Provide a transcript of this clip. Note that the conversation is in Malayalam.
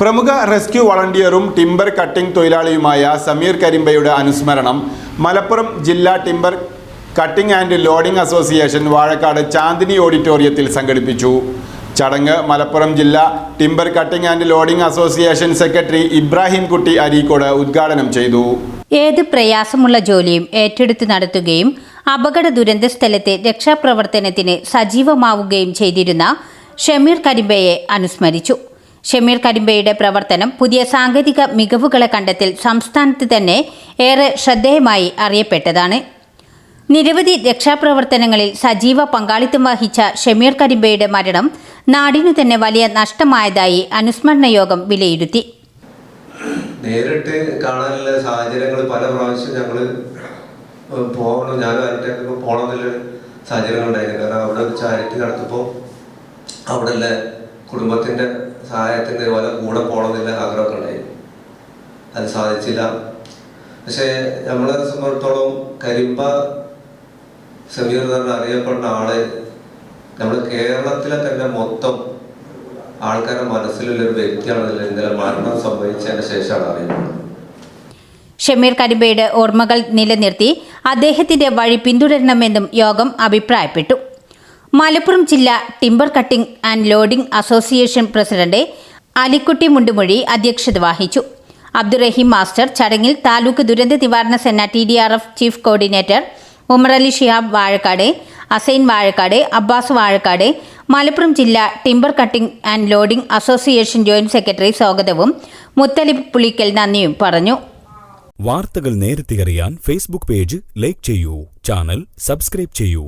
പ്രമുഖ റെസ്ക്യൂ വളണ്ടിയറും ടിമ്പർ കട്ടിംഗ് തൊഴിലാളിയുമായ സമീർ കരിമ്പയുടെ അനുസ്മരണം മലപ്പുറം ജില്ലാ timber cutting and loading association Vazhakkad Chandini ഓഡിറ്റോറിയത്തിൽ സംഘടിപ്പിച്ചു. ചടങ്ങ് മലപ്പുറം ജില്ലാ timber cutting and loading association secretary Ibrahim Kutty Areekode ഉദ്ഘാടനം ചെയ്തു. ഏത് പ്രയാസമുള്ള ജോലിയും ഏറ്റെടുത്ത് നടത്തുകയും അപകട ദുരന്ത സ്ഥലത്തെ രക്ഷാപ്രവർത്തനത്തിന് സജീവമാവുകയും ചെയ്തിരുന്ന ഷമീർ കരിമ്പയെ അനുസ്മരിച്ചു. ഷമീർ കരിമ്പയുടെ പ്രവർത്തനം പുതിയ സാങ്കേതിക മികവുകളെ കണ്ടെത്തിൽ സംസ്ഥാനത്ത് തന്നെ ഏറെ ശ്രദ്ധേയമായി അറിയപ്പെട്ടതാണ്. നിരവധി രക്ഷാപ്രവർത്തനങ്ങളിൽ സജീവ പങ്കാളിത്തം വഹിച്ച ഷമീർ കരിമ്പയുടെ മരണം നാടിനു തന്നെ വലിയ നഷ്ടമായതായി അനുസ്മരണ യോഗം വിലയിരുത്തി. നേരിട്ട് കാണാനുള്ള സാഹചര്യങ്ങൾ പല പ്രാവശ്യം ഞങ്ങൾ പോകണം. ഞാനും അതിന്റെ പോകണം എന്നുള്ള സാഹചര്യങ്ങൾ ഉണ്ടായിരുന്നു. കാരണം അവിടെ ഒരു ചാരിറ്റി നടത്തുമ്പോൾ അവിടെ കുടുംബത്തിന്റെ സഹായത്തിന്റെ പോലെ കൂടെ പോകണമെന്നില്ല ആഗ്രഹമൊക്കെ ഉണ്ടായിരുന്നു അത് സാധിച്ചില്ല. പക്ഷേ നമ്മളെ സംബന്ധിച്ചിടത്തോളം കരിമ്പ സമീർ എന്ന് പറഞ്ഞ അറിയപ്പെടുന്ന ആൾ നമ്മൾ കേരളത്തിലെ തന്നെ മൊത്തം ആൾക്കാരുടെ മനസ്സിലുള്ള ഒരു വ്യക്തിയാണെന്നില്ല ഇന്നലെ മരണം സംഭവിച്ചതിന് ശേഷമാണ് അറിയുന്നത്. ഷമീർ കരിമ്പയുടെ ഓർമ്മകൾ നിലനിർത്തി അദ്ദേഹത്തിന്റെ വഴി പിന്തുടരണമെന്നും യോഗം അഭിപ്രായപ്പെട്ടു. മലപ്പുറം ജില്ലാ timber cutting and loading association president Alikutty Mundumozhi അധ്യക്ഷത വഹിച്ചു. അബ്ദുറഹീം മാസ്റ്റർ ചടങ്ങിൽ താലൂക്ക് ദുരന്ത നിവാരണ സേന T D R F chief coordinator Umarali Shihab Vazhakkad Assain Vazhakkad Abbas Vazhakkad Malappuram ജില്ലാ timber cutting and loading association joint secretary സ്വാഗതവും മുത്തലിബ് പുളിക്കൽ നന്ദിയും പറഞ്ഞു. വാർത്തകൾ നേരത്തെ അറിയാൻ ഫേസ്ബുക്ക് പേജ് ലൈക്ക് ചെയ്യൂ ചാനൽ സബ്സ്ക്രൈബ് ചെയ്യൂ.